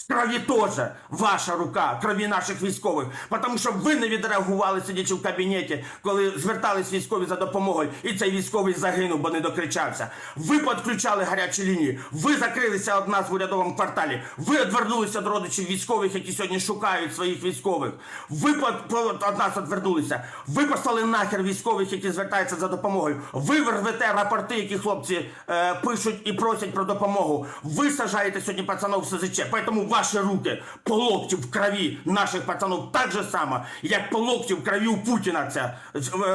В крові теж ваша рука, крові наших військових. Тому що ви не відреагували, сидячи в кабінеті, коли звертались військові за допомогою, і цей військовий загинув, бо не докричався. Ви підключали гарячі лінії, ви закрилися од нас в урядовому кварталі, ви відвернулися до родичів військових, які сьогодні шукають своїх військових. Ви од нас відвернулися. Ви послали нахер військових, які звертаються за допомогою. Ви рвете рапорти, які хлопці е, пишуть і просять про допомогу. Ви сажаєте сьогодні пацанов в СЗЧ. Поэтому ваші руки по локті в крові наших пацанов так же само, як по локті в крові у Путіна це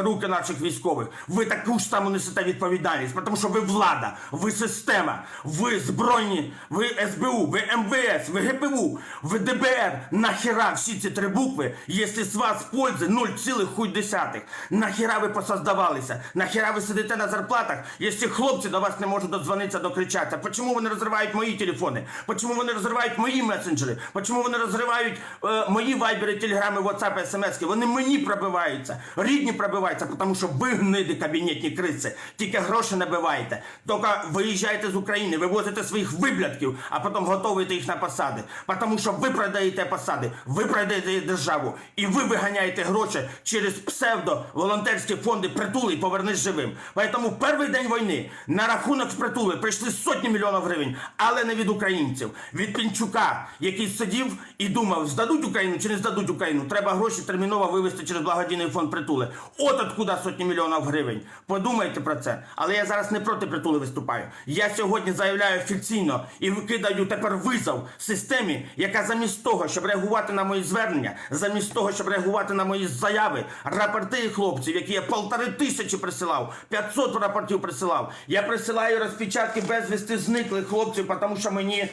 руки наших військових. Ви таку ж саму несете відповідальність, тому що ви влада, ви система, ви збройні, ви СБУ, ви МВС, ви ГПУ, ви ДБР. Нахіра всі ці три букви, якщо з вас пользи 0,1. Нахіра ви посоздавалися? Нахіра ви сидите на зарплатах, якщо хлопці до вас не можуть додзвонитися, докричатися? Почому вони розривають мої телефони? Почому вони розривають мої месенджери? Почому вони розривають е, мої вайбери, телеграми, ватсапи, смски? Вони мені пробиваються, рідні пробиваються, тому що ви гниди кабінетні криси, тільки гроші набиваєте. Тільки виїжджаєте з України, вивозите своїх виблядків, а потім готуєте їх на посади. Тому що ви продаєте посади, ви продаєте державу, і ви виганяєте гроші через псевдо-волонтерські фонди притули і повернись живим. Тому перший день війни на рахунок притули прийшли сотні мільйонів гривень, але не від українців, від Пінчука, який сидів і думав, здадуть Україну чи не здадуть Україну. Треба гроші терміново вивести через благодійний фонд притули. От откуда сотні мільйонів гривень. Подумайте про це. Але я зараз не проти притули виступаю. Я сьогодні заявляю офіційно і викидаю тепер визов системі, яка замість того, щоб реагувати на мої звернення, замість того, щоб реагувати на мої заяви, рапорти хлопців, які я полтори тисячі присилав, 500 рапортів присилав. Я присилаю розпечатки безвісти зниклих хлопців, тому що мені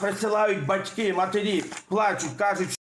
присилають батьки, матері, плачуть, кажуть.